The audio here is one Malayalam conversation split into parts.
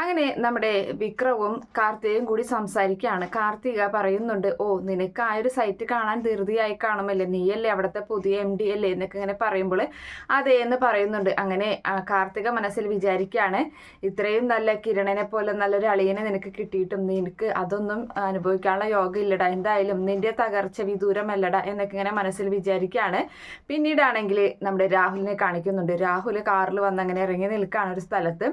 അങ്ങനെ നമ്മുടെ വിക്രവും കാർത്തികയും കൂടി സംസാരിക്കുകയാണ്. കാർത്തിക പറയുന്നുണ്ട് ഓ നിനക്ക് ആ ഒരു സൈറ്റ് കാണാൻ ധൃതിയായി കാണുമല്ലേ? നീയല്ലേ അവിടുത്തെ പുതിയ എം ഡി അല്ലേ? എന്നൊക്കെ ഇങ്ങനെ പറയുമ്പോൾ അതേ എന്ന് പറയുന്നുണ്ട്. അങ്ങനെ കാർത്തിക മനസ്സിൽ വിചാരിക്കുകയാണ് ഇത്രയും നല്ല കിരണനെ പോലെ നല്ലൊരു അളിയനെ നിനക്ക് കിട്ടിയിട്ടും നിനക്ക് അതൊന്നും അനുഭവിക്കാനുള്ള യോഗം ഇല്ലടാ എന്തായാലും നിന്റെ തകർച്ച വിദൂരമല്ലടാ എന്നൊക്കെ ഇങ്ങനെ മനസ്സിൽ വിചാരിക്കുകയാണ്. പിന്നീടാണെങ്കിൽ നമ്മുടെ രാഹുലിനെ കാണിക്കുന്നുണ്ട്. രാഹുൽ കാറിൽ വന്ന് അങ്ങനെ ഇറങ്ങി നിൽക്കുകയാണ് ഒരു സ്ഥലത്ത്.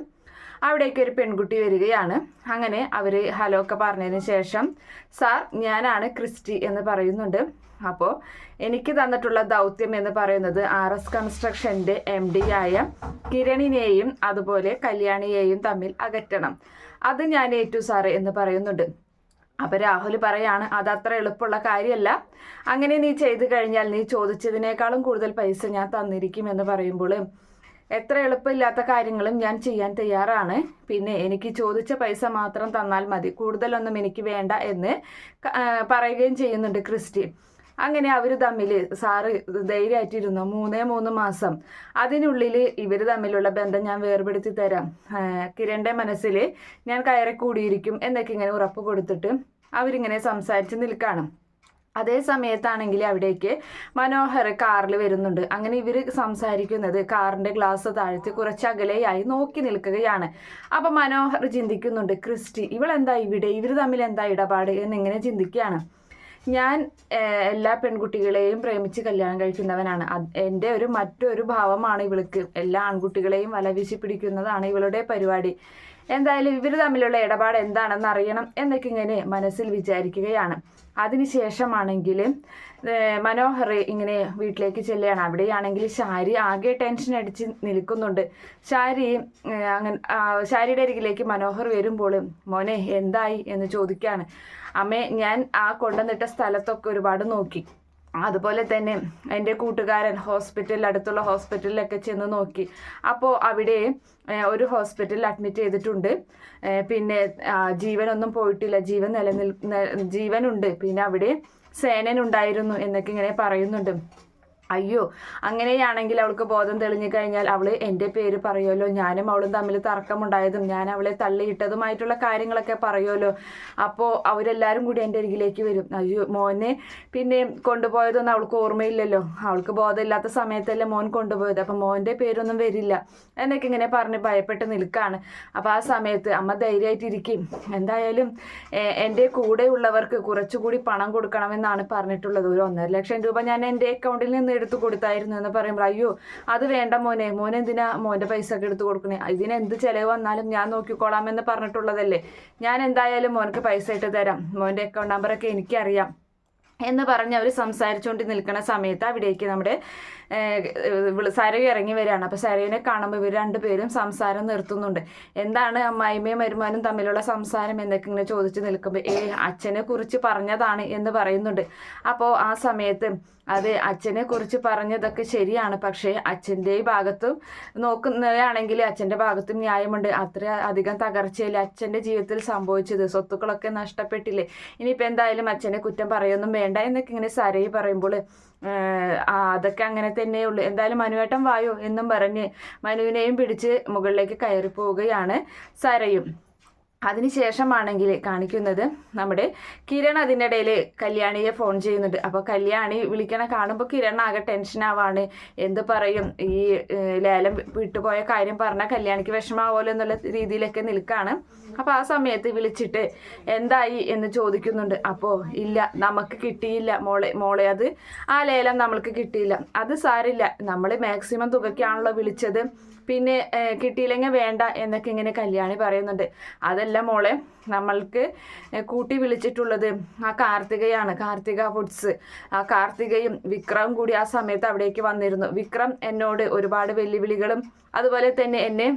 അവിടേക്ക് ഒരു പെൺകുട്ടി വരികയാണ്. അങ്ങനെ അവർ ഹലോ ഒക്കെ പറഞ്ഞതിന് ശേഷം സാർ ഞാനാണ് ക്രിസ്റ്റി എന്ന് പറയുന്നുണ്ട്. അപ്പോൾ എനിക്ക് തന്നിട്ടുള്ള ദൗത്യം എന്ന് പറയുന്നത് ആർ എസ് കൺസ്ട്രക്ഷന്റെ എം ഡി ആയ കിരണിനെയും അതുപോലെ കല്യാണിയെയും തമ്മിൽ അകറ്റണം. അത് ഞാൻ ഏറ്റു സാറേ എന്ന് പറയുന്നുണ്ട്. അപ്പോൾ രാഹുൽ പറയാണ് അത് അത്ര എളുപ്പമുള്ള കാര്യമല്ല. അങ്ങനെ നീ ചെയ്തു കഴിഞ്ഞാൽ നീ ചോദിച്ചതിനേക്കാളും കൂടുതൽ പൈസ ഞാൻ തന്നിരിക്കും എന്ന് പറയുമ്പോൾ എത്ര എളുപ്പമില്ലാത്ത കാര്യങ്ങളും ഞാൻ ചെയ്യാൻ തയ്യാറാണ്. പിന്നെ എനിക്ക് ചോദിച്ച പൈസ മാത്രം തന്നാൽ മതി. കൂടുതലൊന്നും എനിക്ക് വേണ്ട എന്ന് പറയുകയും ചെയ്യുന്നുണ്ട് ക്രിസ്റ്റി. അങ്ങനെ അവർ തമ്മിൽ സാറ് ധൈര്യമായിട്ടിരുന്നു മൂന്നേ മൂന്ന് മാസം. അതിനുള്ളിൽ ഇവർ തമ്മിലുള്ള ബന്ധം ഞാൻ വേർപെടുത്തി തരാം. കിരണിന്റെ മനസ്സിൽ ഞാൻ കയറി കൂടിയിരിക്കും എന്നൊക്കെ ഇങ്ങനെ ഉറപ്പ് കൊടുത്തിട്ട് അവരിങ്ങനെ സംസാരിച്ച് നിൽക്കുകയാണ് അതേ സമയത്താണെങ്കിൽ അവിടേക്ക് മനോഹർ കാറിൽ വരുന്നുണ്ട്. അങ്ങനെ ഇവർ സംസാരിക്കുന്നത് കാറിന്റെ ഗ്ലാസ് താഴ്ത്തി കുറച്ച് അകലെയായി നോക്കി നിൽക്കുകയാണ്. അപ്പം മനോഹർ ചിന്തിക്കുന്നുണ്ട് ക്രിസ്റ്റി ഇവളെന്താ ഇവിടെ? ഇവർ തമ്മിൽ എന്താ ഇടപാട് എന്നിങ്ങനെ ചിന്തിക്കുകയാണ്. ഞാൻ എല്ലാ പെൺകുട്ടികളെയും പ്രേമിച്ച് കല്യാണം കഴിക്കുന്നവനാണ്. എന്റെ ഒരു മറ്റൊരു ഭാവമാണ് ഇവൾക്ക്. എല്ലാ ആൺകുട്ടികളെയും വലവീശി പിടിക്കുന്നതാണ് ഇവളുടെ പരിപാടി. എന്തായാലും ഇവർ തമ്മിലുള്ള ഇടപാട് എന്താണെന്ന് അറിയണം എന്നൊക്കെ ഇങ്ങനെ മനസ്സിൽ വിചാരിക്കുകയാണ്. അതിനുശേഷമാണെങ്കിൽ മനോഹർ ഇങ്ങനെ വീട്ടിലേക്ക് ചെല്ലുകയാണ്. അവിടെയാണെങ്കിൽ ശാരി ആകെ ടെൻഷൻ അടിച്ച് നിൽക്കുന്നുണ്ട്. ശാരി അങ്ങനെ ശാരിയുടെ അരികിലേക്ക് മനോഹർ വരുമ്പോൾ മോനെ എന്തായി? എന്ന് ചോദിക്കുകയാണ്. അമ്മേ ഞാൻ ആ കൊണ്ടുവന്നിട്ട സ്ഥലത്തൊക്കെ ഒരുപാട് നോക്കി. അതുപോലെ തന്നെ എന്റെ കൂട്ടുകാരൻ ഹോസ്പിറ്റലിൽ അടുത്തുള്ള ഹോസ്പിറ്റലിലൊക്കെ ചെന്ന് നോക്കി. അപ്പോൾ അവിടെ ഒരു ഹോസ്പിറ്റലിൽ അഡ്മിറ്റ് ചെയ്തിട്ടുണ്ട്. പിന്നെ ജീവനൊന്നും പോയിട്ടില്ല. ജീവൻ നിലനിൽ ജീവനുണ്ട്. പിന്നെ അവിടെ സേനൻ ഉണ്ടായിരുന്നു എന്നൊക്കെ ഇങ്ങനെ പറയുന്നുണ്ട്. അയ്യോ അങ്ങനെയാണെങ്കിൽ അവൾക്ക് ബോധം തെളിഞ്ഞു കഴിഞ്ഞാൽ അവൾ എന്റെ പേര് പറയുമല്ലോ. ഞാനും അവളും തമ്മിൽ തർക്കമുണ്ടായതും ഞാൻ അവളെ തള്ളിയിട്ടതുമായിട്ടുള്ള കാര്യങ്ങളൊക്കെ പറയുമല്ലോ. അപ്പോൾ അവരെല്ലാവരും കൂടി എന്റെ അരികിലേക്ക് വരും. അയ്യോ മോനെ പിന്നെ കൊണ്ടുപോയതൊന്നും അവൾക്ക് ഓർമ്മയില്ലല്ലോ. അവൾക്ക് ബോധമില്ലാത്ത സമയത്തല്ലേ മോൻ കൊണ്ടുപോയത്. അപ്പം മോന്റെ പേരൊന്നും വരില്ല. എന്നൊക്കെ ഇങ്ങനെ പറഞ്ഞ് ഭയപ്പെട്ട് നിൽക്കുകയാണ് അപ്പോൾ ആ സമയത്ത് അമ്മ ധൈര്യമായിട്ടിരിക്കും. എന്തായാലും എന്റെ കൂടെയുള്ളവർക്ക് കുറച്ചുകൂടി പണം കൊടുക്കണമെന്നാണ് പറഞ്ഞിട്ടുള്ളത്. ഒരു ഒന്നര ലക്ഷം രൂപ ഞാൻ എന്റെ അക്കൗണ്ടിൽ നിന്ന് എടുത്തു കൊടുത്തായിരുന്നു എന്ന് പറയുമ്പോൾ അയ്യോ അത് വേണ്ട മോനെ. മോൻ എന്തിനാ മോന്റെ പൈസ ഒക്കെ എടുത്ത് കൊടുക്കണേ? ഇതിന് എന്ത് ചിലവ് വന്നാലും ഞാൻ നോക്കിക്കോളാം എന്ന് പറഞ്ഞിട്ടുള്ളതല്ലേ. ഞാൻ എന്തായാലും മോനക്ക് പൈസ ഇട്ട് തരാം. മോന്റെ അക്കൗണ്ട് നമ്പറൊക്കെ എനിക്കറിയാം. എന്ന് പറഞ്ഞ് അവർ സംസാരിച്ചുകൊണ്ട് നിൽക്കുന്ന സമയത്ത് അവിടേക്ക് നമ്മുടെ സരയു ഇറങ്ങി വരികയാണ്. അപ്പോൾ സരയുവിനെ കാണുമ്പോൾ ഇവർ രണ്ടുപേരും സംസാരം നിർത്തുന്നുണ്ട്. എന്താണ് അമ്മായിമ്മയും മരുമാനും തമ്മിലുള്ള സംസാരം എന്നൊക്കെ ഇങ്ങനെ ചോദിച്ചു നിൽക്കുമ്പോൾ ഏ അച്ഛനെ കുറിച്ച് പറഞ്ഞതാണ് എന്ന് പറയുന്നുണ്ട്. അപ്പോൾ ആ സമയത്ത് അത് അച്ഛനെ കുറിച്ച് പറഞ്ഞതൊക്കെ ശരിയാണ്. പക്ഷേ അച്ഛന്റെ ഭാഗത്തും നോക്കുന്നതാണെങ്കിൽ അച്ഛന്റെ ഭാഗത്തും ന്യായമുണ്ട്. അത്ര അധികം തകർച്ചയില്ല അച്ഛന്റെ ജീവിതത്തിൽ സംഭവിച്ചത്. സ്വത്തുക്കളൊക്കെ നഷ്ടപ്പെട്ടില്ലേ? ഇനിയിപ്പോൾ എന്തായാലും അച്ഛനെ കുറ്റം പറയൊന്നും വേണ്ട എന്നൊക്കെ ഇങ്ങനെ സരയി പറയുമ്പോൾ അതൊക്കെ അങ്ങനെ തന്നെയുള്ളൂ എന്തായാലും മനുവേട്ടൻ വായോ എന്നും പറഞ്ഞ് മനുവിനെയും പിടിച്ച് മുകളിലേക്ക് കയറി പോവുകയാണ് സരയും. അതിനുശേഷമാണെങ്കിൽ കാണിക്കുന്നത് നമ്മുടെ കിരൺ അതിനിടയിൽ കല്യാണിയെ ഫോൺ ചെയ്യുന്നുണ്ട്. അപ്പോൾ കല്യാണി വിളിക്കണ കാണുമ്പോൾ കിരൺ ആകെ ടെൻഷനാവാണ് എന്ത് പറയും? ഈ ലേലം വിട്ടുപോയ കാര്യം പറഞ്ഞാൽ കല്യാണിക്ക് വിഷമാവുമല്ലോ എന്നുള്ള രീതിയിലൊക്കെ നിൽക്കുകയാണ് അപ്പോൾ ആ സമയത്ത് വിളിച്ചിട്ട് എന്തായി എന്ന് ചോദിക്കുന്നുണ്ട്. അപ്പോൾ ഇല്ല നമുക്ക് കിട്ടിയില്ല മോളെ മോളെ അത്. ആ ലേലം നമ്മൾക്ക് കിട്ടിയില്ല. അത് സാരില്ല. നമ്മൾ മാക്സിമം തുകയ്ക്കാണല്ലോ വിളിച്ചത്. പിന്നെ കിട്ടിയില്ലെങ്കിൽ വേണ്ട എന്നൊക്കെ ഇങ്ങനെ കല്യാണി പറയുന്നുണ്ട്. അതല്ല മോളെ നമ്മൾക്ക് കൂട്ടി വിളിച്ചിട്ടുള്ളത് ആ കാർത്തികയാണ്. കാർത്തിക ഫുഡ്സ്. ആ കാർത്തികയും വിക്രം കൂടി ആ സമയത്ത് അവിടേക്ക് വന്നിരുന്നു. വിക്രം എന്നോട് ഒരുപാട് വെല്ലുവിളികളും അതുപോലെ തന്നെ എന്നെ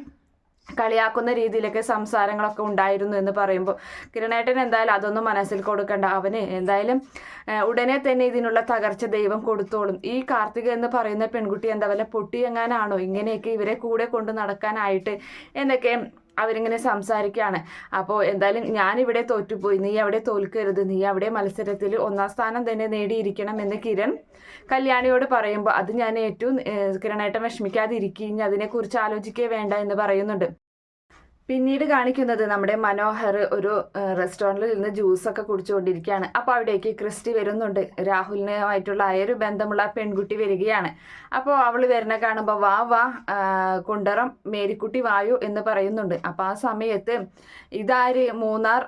കളിയാക്കുന്ന രീതിയിലൊക്കെ സംസാരങ്ങളൊക്കെ ഉണ്ടായിരുന്നു എന്ന് പറയുമ്പോൾ കിരണേട്ടൻ എന്തായാലും അതൊന്നും മനസ്സിൽ കൊടുക്കണ്ട. അവന് എന്തായാലും ഉടനെ തന്നെ ഇതിനുള്ള തകർച്ച ദൈവം കൊടുത്തോളും. ഈ കാർത്തിക എന്ന് പറയുന്ന പെൺകുട്ടി എന്താ വല്ല പൊട്ടിയെങ്ങാനാണോ ഇങ്ങനെയൊക്കെ ഇവരെ കൂടെ കൊണ്ട് നടക്കാനായിട്ട് എന്നൊക്കെ അവരിങ്ങനെ സംസാരിക്കുകയാണ് അപ്പോൾ എന്തായാലും ഞാനിവിടെ തോറ്റുപോയി. നീ അവിടെ തോൽക്കരുത്. നീ അവിടെ മത്സരത്തിൽ ഒന്നാം സ്ഥാനം തന്നെ നേടിയിരിക്കണം എന്ന് കിരൺ കല്യാണിയോട് പറയുമ്പോൾ അത് ഞാൻ ഏറ്റവും കിരണേട്ടം വിഷമിക്കാതിരിക്കുകയും അതിനെക്കുറിച്ച് ആലോചിക്കേ വേണ്ട എന്ന് പറയുന്നുണ്ട്. പിന്നീട് കാണിക്കുന്നത് നമ്മുടെ മനോഹർ ഒരു റെസ്റ്റോറന്റിൽ നിന്ന് ജ്യൂസൊക്കെ കുടിച്ചുകൊണ്ടിരിക്കുകയാണ്. അപ്പോൾ അവിടേക്ക് ക്രിസ്റ്റി വരുന്നുണ്ട്. രാഹുലിനുമായിട്ടുള്ള ആ ഒരു ബന്ധമുള്ള പെൺകുട്ടി വരികയാണ്. അപ്പോൾ അവൾ വരുന്ന കാണുമ്പോൾ വാ വാ കുണ്ടറം മേരിക്കുട്ടി വായു എന്ന് പറയുന്നുണ്ട്. അപ്പോൾ ആ സമയത്ത് ഇതാര് മൂന്നാർ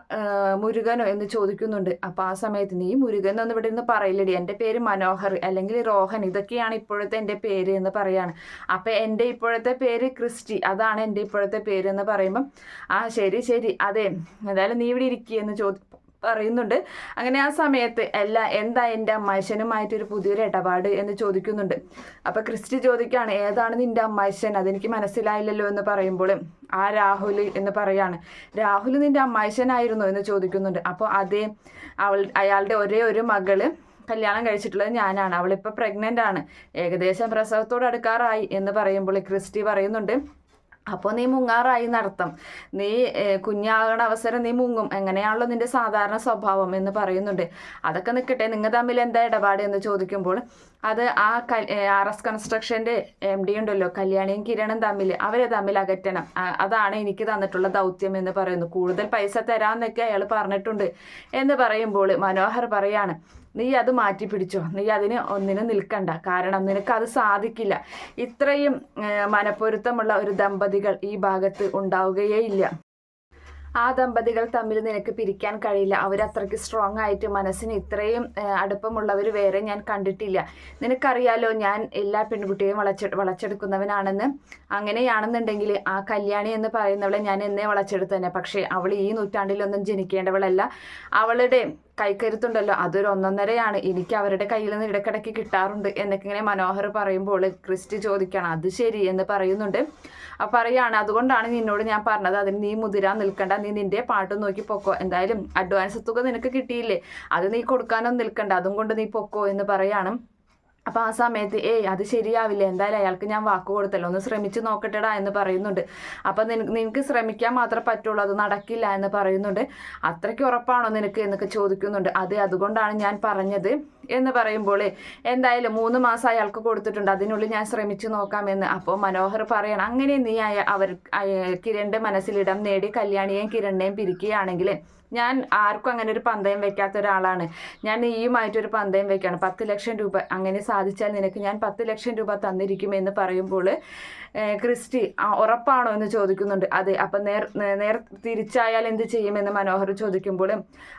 മുരുകനോ എന്ന് ചോദിക്കുന്നുണ്ട്. അപ്പോൾ ആ സമയത്ത് നീ മുരുകൻ ഇവിടെ നിന്ന് പറയില്ലടി. എന്റെ പേര് മനോഹർ അല്ലെങ്കിൽ റോഹൻ. ഇതൊക്കെയാണ് ഇപ്പോഴത്തെ എന്റെ പേര് എന്ന് പറയാണ്. അപ്പോൾ എന്റെ ഇപ്പോഴത്തെ പേര് ക്രിസ്റ്റി. അതാണ് എന്റെ ഇപ്പോഴത്തെ പേര് എന്ന് പറയുമ്പം ആ ശരി ശരി. അതെ എന്തായാലും നീ ഇവിടെ ഇരിക്കുക എന്ന് ചോദി പറയുന്നുണ്ട്. അങ്ങനെ ആ സമയത്ത് അല്ല എന്താ എന്റെ അമ്മായിശനുമായിട്ടൊരു പുതിയൊരു ഇടപാട് എന്ന് ചോദിക്കുന്നുണ്ട്. അപ്പോൾ ക്രിസ്റ്റി ചോദിക്കുകയാണ് ഏതാണ് നിന്റെ അമ്മായിശൻ? അതെനിക്ക് മനസ്സിലായില്ലല്ലോ എന്ന് പറയുമ്പോൾ ആ രാഹുൽ എന്ന് പറയാണ്. രാഹുൽ നിന്റെ അമ്മായിശനായിരുന്നു എന്ന് ചോദിക്കുന്നുണ്ട്. അപ്പോൾ അതേ അവൾ അയാളുടെ ഒരേ ഒരു മകൾ കല്യാണം കഴിച്ചിട്ടുള്ളത് ഞാനാണ്. അവളിപ്പോൾ പ്രഗ്നന്റ് ആണ്. ഏകദേശം പ്രസവത്തോട് അടുക്കാറായി എന്ന് പറയുമ്പോൾ ക്രിസ്റ്റി പറയുന്നുണ്ട്. അപ്പോൾ നീ മുങ്ങാറായി നടത്തം. നീ കുഞ്ഞാകണ അവസരം നീ മുങ്ങും. എങ്ങനെയാണല്ലോ നിന്റെ സാധാരണ സ്വഭാവം എന്ന് പറയുന്നുണ്ട്. അതൊക്കെ നിൽക്കട്ടെ നിങ്ങൾ തമ്മിൽ എന്താ ഇടപാട് എന്ന് ചോദിക്കുമ്പോൾ അത് ആ ആർ എസ് കൺസ്ട്രക്ഷന്റെ എം ഡി ഉണ്ടല്ലോ കല്യാണിയും കിരണും തമ്മിൽ അവരെ തമ്മിൽ അകറ്റണം. അതാണ് എനിക്ക് തന്നിട്ടുള്ള ദൗത്യം എന്ന് പറയുന്നു. കൂടുതൽ പൈസ തരാമെന്നൊക്കെ അയാൾ പറഞ്ഞിട്ടുണ്ട് എന്ന് പറയുമ്പോൾ മനോഹർ പറയാണ് നീ അത് മാറ്റി പിടിച്ചോ. നീ അതിന് ഒന്നിനും നിൽക്കണ്ട. കാരണം നിനക്ക് അത് സാധിക്കില്ല. ഇത്രയും മനപ്പൊരുത്തമുള്ള ഒരു ദമ്പതികൾ ഈ ഭാഗത്ത് ഉണ്ടാവുകയേ ഇല്ല. ആ ദമ്പതികൾ തമ്മിൽ നിനക്ക് പിരിക്കാൻ കഴിയില്ല. അവരത്രയ്ക്ക് സ്ട്രോങ് ആയിട്ട് മനസ്സിന് ഇത്രയും അടുപ്പമുള്ളവർ വേറെ ഞാൻ കണ്ടിട്ടില്ല. നിനക്കറിയാലോ ഞാൻ എല്ലാ പെൺകുട്ടിയെയും വളച്ചെ വളച്ചെടുക്കുന്നവനാണെന്ന്. അങ്ങനെയാണെന്നുണ്ടെങ്കിൽ ആ കല്യാണി എന്ന് പറയുന്നവളെ ഞാൻ എന്നെ വളച്ചെടുത്തന്നെ. പക്ഷേ അവൾ ഈ നൂറ്റാണ്ടിലൊന്നും ജനിക്കേണ്ടവളല്ല. അവളുടെ കൈക്കരുത്തുണ്ടല്ലോ. അതൊരു ഒന്നൊന്നരയാണ്. എനിക്ക് അവരുടെ കയ്യിൽ നിന്ന് ഇടക്കിടയ്ക്ക് കിട്ടാറുണ്ട് എന്നൊക്കെ ഇങ്ങനെ മനോഹർ പറയുമ്പോൾ ക്രിസ്റ്റി ചോദിക്കണം അത് ശരി എന്ന് പറയുന്നുണ്ട്. അപ്പം പറയാണ് അതുകൊണ്ടാണ് നിന്നോട് ഞാൻ പറഞ്ഞത്. അതിന് നീ മുതിരാൻ നിൽക്കണ്ട. നീ നിന്റെ പാട്ട് നോക്കി പൊക്കോ. എന്തായാലും അഡ്വാൻസ് തുക നിനക്ക് കിട്ടിയില്ലേ? അത് നീ കൊടുക്കാനൊന്നും നിൽക്കണ്ട. അതും കൊണ്ട് നീ പൊക്കോ എന്ന് പറയാണ്. അപ്പോൾ ആ സമയത്ത് ഏയ് അത് ശരിയാവില്ല. എന്തായാലും അയാൾക്ക് ഞാൻ വാക്ക് കൊടുത്തല്ലോ. ഒന്ന് ശ്രമിച്ചു നോക്കട്ടെടാ എന്ന് പറയുന്നുണ്ട്. അപ്പം നിനക്ക് നിനക്ക് ശ്രമിക്കാൻ മാത്രമേ പറ്റുള്ളൂ. അത് നടക്കില്ല എന്ന് പറയുന്നുണ്ട്. അത്രയ്ക്ക് ഉറപ്പാണോ നിനക്ക്? എന്നൊക്കെ ചോദിക്കുന്നുണ്ട്. അതെ അതുകൊണ്ടാണ് ഞാൻ പറഞ്ഞത്. എന്ന് പറയുമ്പോൾ എന്തായാലും മൂന്ന് മാസം അയാൾക്ക് കൊടുത്തിട്ടുണ്ട്. അതിനുള്ളിൽ ഞാൻ ശ്രമിച്ചു നോക്കാമെന്ന്. അപ്പോൾ മനോഹർ പറയണം അങ്ങനെ നീ അവർ കിരണിന്റെ മനസ്സിലിടം നേടി കല്യാണിയെയും കിരണിനെയും പിരിക്കുകയാണെങ്കിൽ ഞാൻ ആർക്കും അങ്ങനെ ഒരു പന്തയം വെക്കാത്ത ഒരാളാണ്. ഞാൻ നീയുമായിട്ടൊരു പന്തയം വെക്കുകയാണ് പത്ത് ലക്ഷം രൂപ. അങ്ങനെ സാധിച്ചാൽ നിനക്ക് ഞാൻ പത്ത് ലക്ഷം രൂപ തന്നിരിക്കുമെന്ന് പറയുമ്പോൾ ക്രിസ്റ്റി ഉറപ്പാണോ എന്ന് ചോദിക്കുന്നുണ്ട്. അതെ അപ്പം നേർ നേർ തിരിച്ചായാൽ എന്ത് ചെയ്യുമെന്ന് മനോഹർ ചോദിക്കുമ്പോൾ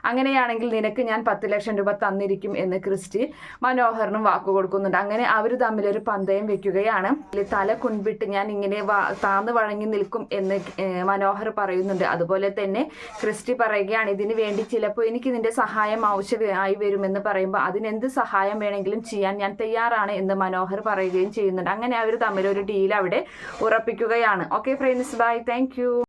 അങ്ങനെയാണെങ്കിൽ നിനക്ക് ഞാൻ പത്ത് ലക്ഷം രൂപ തന്നിരിക്കും എന്ന് ക്രിസ്റ്റി മനോഹറിനും വാക്കു കൊടുക്കുന്നുണ്ട്. അങ്ങനെ അവർ തമ്മിലൊരു പന്തയം വെക്കുകയാണ്. തല കുൻപിട്ട് ഞാൻ ഇങ്ങനെ താന്ന് വഴങ്ങി നിൽക്കും എന്ന് മനോഹർ പറയുന്നുണ്ട്. അതുപോലെ തന്നെ ക്രിസ്റ്റി പറയുകയാണ് ഇതിന് വേണ്ടി ചിലപ്പോൾ എനിക്ക് നിന്റെ സഹായം ആവശ്യമായി വരുമെന്ന് പറയുമ്പോൾ അതിനെന്ത് സഹായം വേണമെങ്കിലും ചെയ്യാൻ ഞാൻ തയ്യാറാണ് എന്ന് മനോഹർ പറയുകയും ചെയ്യുന്നുണ്ട്. അങ്ങനെ അവർ തമ്മിലൊരു ഡീൽ അവിടെ ഉറപ്പിക്കുകയാണ്. Okay friends bye thank